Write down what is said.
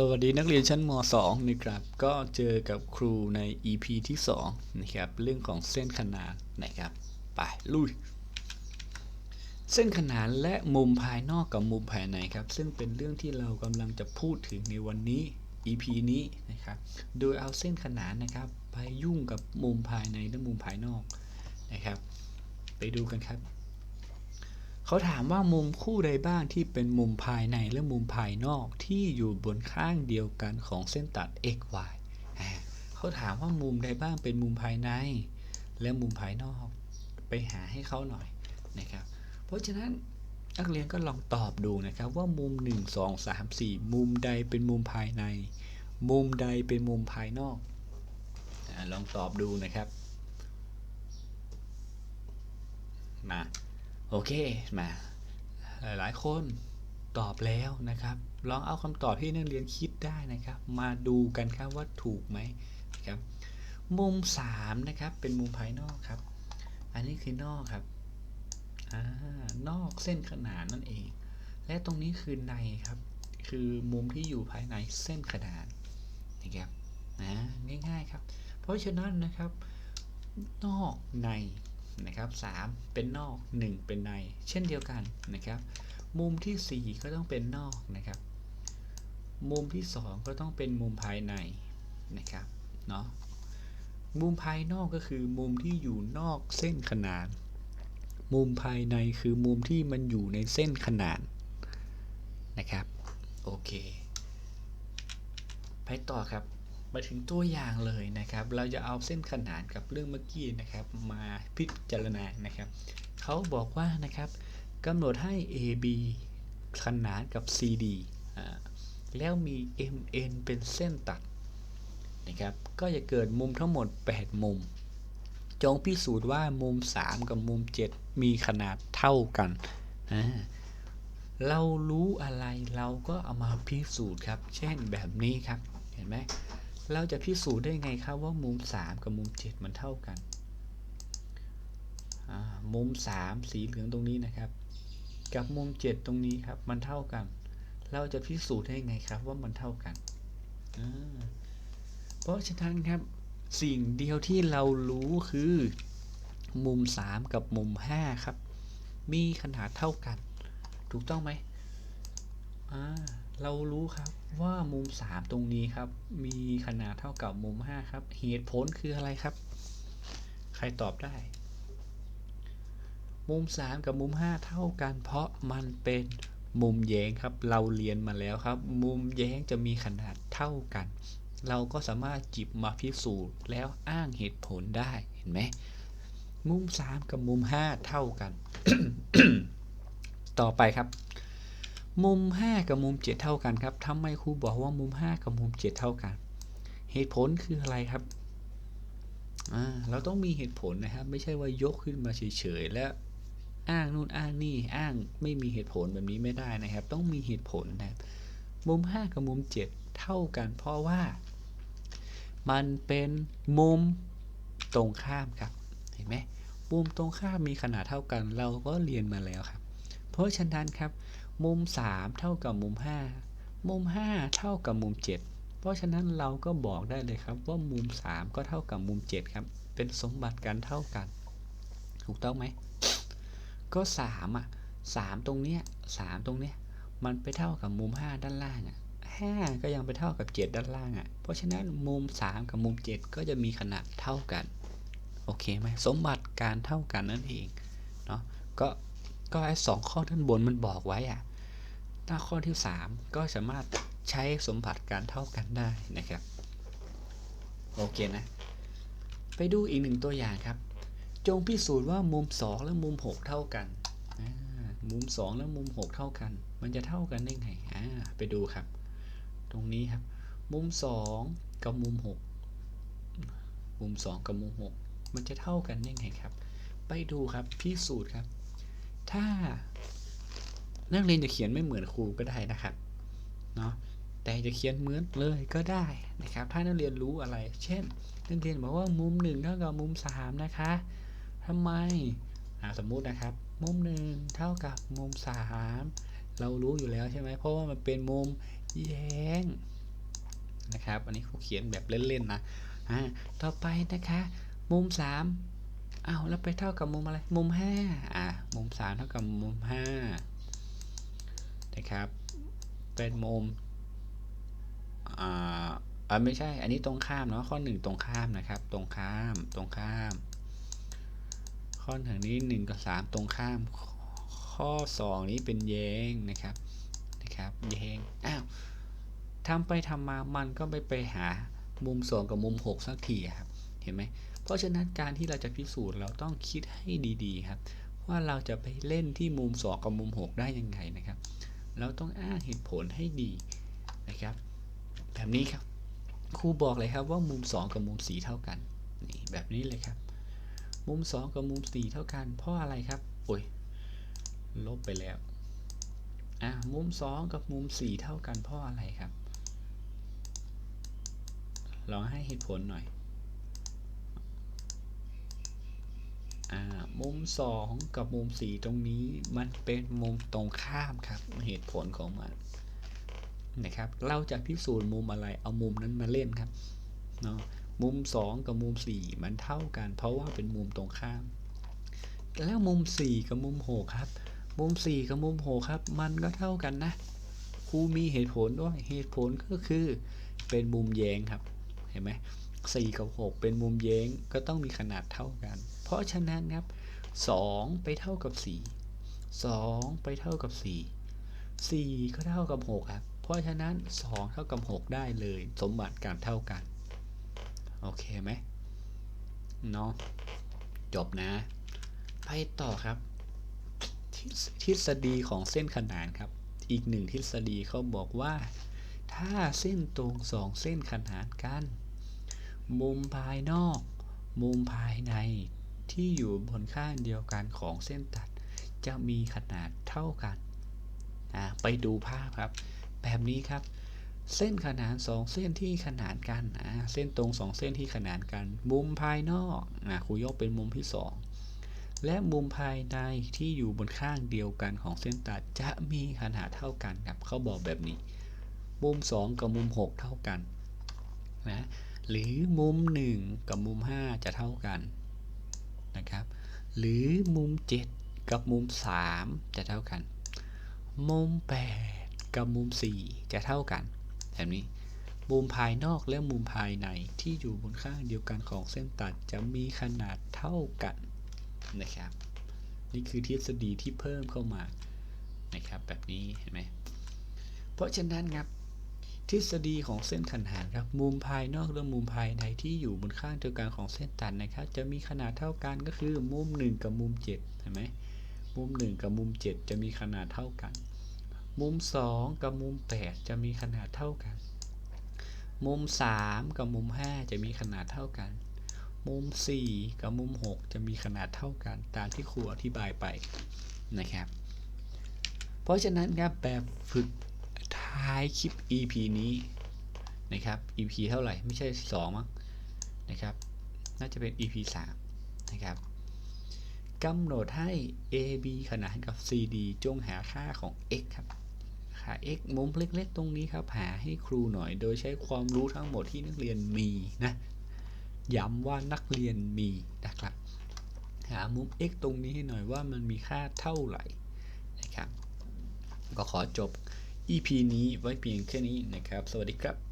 สวัสดีนักเรียนชั้นม .2 นะครับ ก็เจอกับครูใน EP ที่2นะครับเรื่องของเส้นขนานนะครับ ไปลุย เส้นขนานและมุมภายนอกกับมุมภายในครับ ซึ่งเป็นเรื่องที่เรากำลังจะพูดถึงในวันนี้ EP นี้นะครับ โดยเอาเส้นขนานนะครับไปยุ่งกับมุมภายในและมุมภายนอกนะครับ ไปดูกันครับ เขาถามว่ามุมคู่ใดบ้างที่เป็นมุมภายในและมุมภายนอกที่อยู่บนข้างเดียวกันของเส้นตัด x y เขาถามว่ามุมใดบ้างเป็นมุมภายใน และมุมภายนอกไปหาให้เขาหน่อยนะครับ เพราะฉะนั้นนักเรียนก็ลองตอบดูนะครับว่ามุม 1 2 3 4 มุมใดเป็นมุมภายใน มุมใดเป็นมุมภายนอกอลองตอบดูนะครับมา โอเคมาหลายๆ คนตอบแล้วนะครับ ลองเอาคำตอบที่นักเรียนคิดได้นะครับ มาดูกันครับว่าถูกไหมนะครับ มุม 3 นะครับ เป็นมุมภายนอกครับ อันนี้คือนอกครับอ่านอกเส้นขนานนั่นเอง และตรงนี้คือในครับ คือมุมที่อยู่ภายในเส้นขนานนะครับนะง่ายๆครับ เพราะฉะนั้นนะครับ นอกใน นะครับ3เป็นนอก 1 เป็นใน เช่นเดียวกันนะครับ มุมที่ 4 ก็ต้องเป็นนอกนะครับ มุมที่ 2 ก็ต้องเป็นมุมภายในนะครับเนาะมุมภายนอกก็คือมุมที่อยู่นอกเส้นขนาน มุมภายในคือมุมที่มันอยู่ในเส้นขนานนะครับ โอเค ไปต่อครับ มาถึงตัวอย่างเลยนะครับ เราจะเอาเส้นขนานกับเรื่องเมื่อกี้นะครับ มาพิจารณานะครับเขาบอกว่านะครับกำหนดให้ AB ขนานกับ CD แล้วมี MN เป็นเส้นตัดนะครับ ก็จะเกิดมุมทั้งหมด 8 มุม จงพิสูจน์ว่ามุม 3 กับมุม 7 มีขนาดเท่ากันเรารู้อะไรเราก็เอามาพิสูจน์ครับ เช่นแบบนี้ครับ เห็นไหม เราจะพิสูจน์ได้ไงครับว่ามุม 3 กับมุม 7 มันเท่ากัน มุม 3 สีเหลืองตรงนี้นะครับ กับมุม 7 ตรงนี้ครับ มันเท่ากัน เราจะพิสูจน์ได้ไงครับว่ามันเท่ากัน เพราะฉะนั้นครับสิ่งเดียวที่เรารู้คือ มุม 3 กับมุม 5 ครับ มีขนาดเท่ากัน ถูกต้องไหมอ่า เรารู้ครับว่ามุม 3 ตรงนี้ครับ มีขนาดเท่ากับมุม 5 ครับ เหตุผลคืออะไรครับ ใครตอบได้ มุม 3 กับมุม 5 เท่ากัน เพราะมันเป็นมุมแย้งครับ เราเรียนมาแล้วครับ มุมแย้งจะมีขนาดเท่ากัน เราก็สามารถจิบมาพิสูจน์แล้วอ้างเหตุผลได้เห็นไหมมุม 3 กับมุม 5 เท่ากัน ต่อไปครับ มุม 5 กับมุม 7 เท่ากันครับทำไมครูบอกว่ามุม 5 กับมุม 7 เท่ากัน เหตุผลคืออะไรครับเราต้องมีเหตุผลนะครับ ไม่ใช่ว่ายกขึ้นมาเฉยๆ แล้วอ้างนู่นอ้างนี่อ้างไม่มีเหตุผลแบบนี้ไม่ได้นะครับ ต้องมีเหตุผลนะครับมุม 5 กับมุม 7 เท่ากัน เพราะว่า มันเป็นมุมตรงข้ามครับเห็นไหมมุมตรงข้ามมีขนาดเท่ากัน เราก็เรียนมาแล้วครับ เพราะฉะนั้นครับ มุม 3 เท่ากับมุม 5 มุม 5 เท่ากับมุม 7 เพราะฉะนั้นเราก็บอกได้เลยครับว่ามุม 3 ก็เท่ากับมุม 7 ครับ เป็นสมบัติกันเท่ากัน ถูกต้องไหม ก็3อะ3ตรงเนี้ย3ตรงเนี้ยมันไปเท่ากับมุม 5 ด้านล่างอะ5ก็ยังไปเท่ากับ 7 ด้านล่างอะ เพราะฉะนั้นมุม 3 กับมุม 7 ก็จะมีขนาดเท่ากัน โอเคไหมสมบัติการเท่ากันนั่นเอง เนาะก็ก็ไอ้สองข้อด้านบนมันบอกไว้อะ ถ้าข้อที่ 3 ก็สามารถใช้สมบัติการเท่ากันได้นะครับ โอเคนะ ไปดูอีกหนึ่งตัวอย่างครับ จงพิสูจน์ว่ามุม 2 และมุม 6 เท่ากัน มุม 2 และมุม 6 เท่ากัน มันจะเท่ากันได้ไงไปดูครับ ตรงนี้ครับ มุม 2 กับมุม 6 มุม 2 กับมุม 6 มันจะเท่ากันได้ไงครับ ไปดูครับพิสูจน์ครับ ถ้า นักเรียนจะเขียนไม่เหมือนครูก็ได้นะครับเนาะแต่จะเขียนเหมือนเลยก็ได้นะครับ ถ้านักเรียนรู้อะไร เช่น นักเรียนบอกว่ามุม1เท่ากับมุม3นะคะทำไมสมมุตินะครับ มุม1เท่ากับมุม3เรารู้อยู่แล้วใช่ไหมเพราะว่ามันเป็นมุมแย้งนะครับ อันนี้เขาเขียนแบบเล่นๆนะอ่าต่อไปนะคะ มุม3อ้าวแล้วไปเท่ากับมุมอะไร มุม5อ่ามุม3เท่ากับมุม5 นะครับ เป็นมุมอ่าอ่าไม่ใช่ อันนี้ตรงข้ามเนาะข้อหนึ่งตรงข้ามนะครับ ตรงข้ามตรงข้าม ข้อหนึ่งนี้หนึ่งกับสามตรงข้าม ข้อสองนี้เป็นแย้งนะครับนะครับแย้งอ้าวทำไปทำมามันก็ไปไปหามุมสองกับมุมหกสักทีครับเห็นไหมเพราะฉะนั้นการที่เราจะพิสูจน์เราต้องคิดให้ดีๆครับ ว่าเราจะไปเล่นที่มุมสองกับมุมหกได้ยังไงนะครับ เราต้องอ้างเหตุผลให้ดีนะครับ แบบนี้ครับครูบอกเลยครับว่ามุม 2 กับมุม 4 เท่ากันนี่แบบนี้เลยครับ มุม 2 กับมุม 4 เท่ากัน เพราะอะไรครับโอ้ยลบไปแล้วอะมุม 2 กับมุม 4 เท่ากันเพราะอะไรครับลองให้เหตุผลหน่อยอ่า มุม 2 กับมุม 4 ตรงนี้มันเป็นมุมตรงข้ามครับ เหตุผลของมันนะครับ เราจะพิสูจน์มุมอะไรเอามุมนั้นมาเล่นครับเนาะมุม 2 กับมุม 4 มันเท่ากัน เพราะว่าเป็นมุมตรงข้าม แล้วมุม 4 กับมุม 6 ครับ มุม 4 กับมุม 6 ครับ มันก็เท่ากันนะครูมีเหตุผลด้วยเหตุผลก็คือเป็นมุมแย้งครับเห็นไหม4กับ6เป็นมุมแย้งก็ต้องมีขนาดเท่ากัน เพราะฉะนั้นครับ 2 ไปเท่ากับ 4 2 ไปเท่ากับ 4 4 ก็เท่ากับ 6 ครับ เพราะฉะนั้น 2 เท่ากับ 6 ได้เลย สมบัติการเท่ากัน โอเคไหมเนาะจบนะ ไปต่อครับ ทฤษทฤษฎีของเส้นขนานครับ อีกหนึ่งทฤษฎีเขาบอกว่า ถ้าเส้นตรงสองเส้นขนานกัน มุมภายนอก มุมภายใน ที่อยู่บนข้างเดียวกันของเส้นตัด จะมีขนาดเท่ากัน ไปดูภาพครับ แบบนี้ครับ เส้นขนานสองเส้นที่ขนานกันเส้นตรงสองเส้นที่ขนานกัน มุมภายนอกอครูยกเป็นมุมที่สองและมุมภายในที่อยู่บนข้างเดียวกันของเส้นตัดจะมีขนาดเท่ากันครับเขาบอกแบบนี้ มุม 2 กับมุม 6 เท่ากันนะหรือมุม 1 กับมุม 5 จะเท่ากัน หรือมุม 7 กับมุม 3 จะเท่ากัน มุม 8 กับมุม 4 จะเท่ากันแบบนี้มุมภายนอกและมุมภายในที่อยู่บนข้างเดียวกันของเส้นตัดจะมีขนาดเท่ากันนะครับ นี่คือทฤษฎีที่เพิ่มเข้ามานะครับแบบนี้เห็นไหมเพราะฉะนั้นครับ ทฤษฎีของเส้นขนานครับมุมภายนอกและมุมภายในที่อยู่บนข้างเดียวกันของเส้นตัดนะครับ จะมีขนาดเท่ากันก็คือมุม 1 กับมุม7เห็นไหมมุม 1 กับมุม 7 จะมีขนาดเท่ากัน มุม 2 กับมุม 8 จะมีขนาดเท่ากัน มุม 3 กับมุม 5 จะมีขนาดเท่ากัน มุม 4 กับมุม 6 จะมีขนาดเท่ากัน ตามที่ครูอธิบายไปนะครับ เพราะฉะนั้นครับแบบฝึก ท้ายคลิป EP นี้นะครับ EP เท่าไหร่ไม่ใช่ 2 มั้งนะครับ น่าจะเป็น EP 3 นะครับกำหนดให้ AB ขนานกับ CD จงหาค่าของ x ครับค่า x มุมเล็กๆ ตรงนี้ครับ หาให้ครูหน่อย โดยใช้ความรู้ทั้งหมดที่นักเรียนมีนะ ย้ำว่านักเรียนมีนะครับ หามุม x ตรงนี้ให้หน่อยว่ามันมีค่าเท่าไหร่นะครับ ก็ขอจบ EP นี้ไว้เพียงแค่นี้นะครับ สวัสดีครับ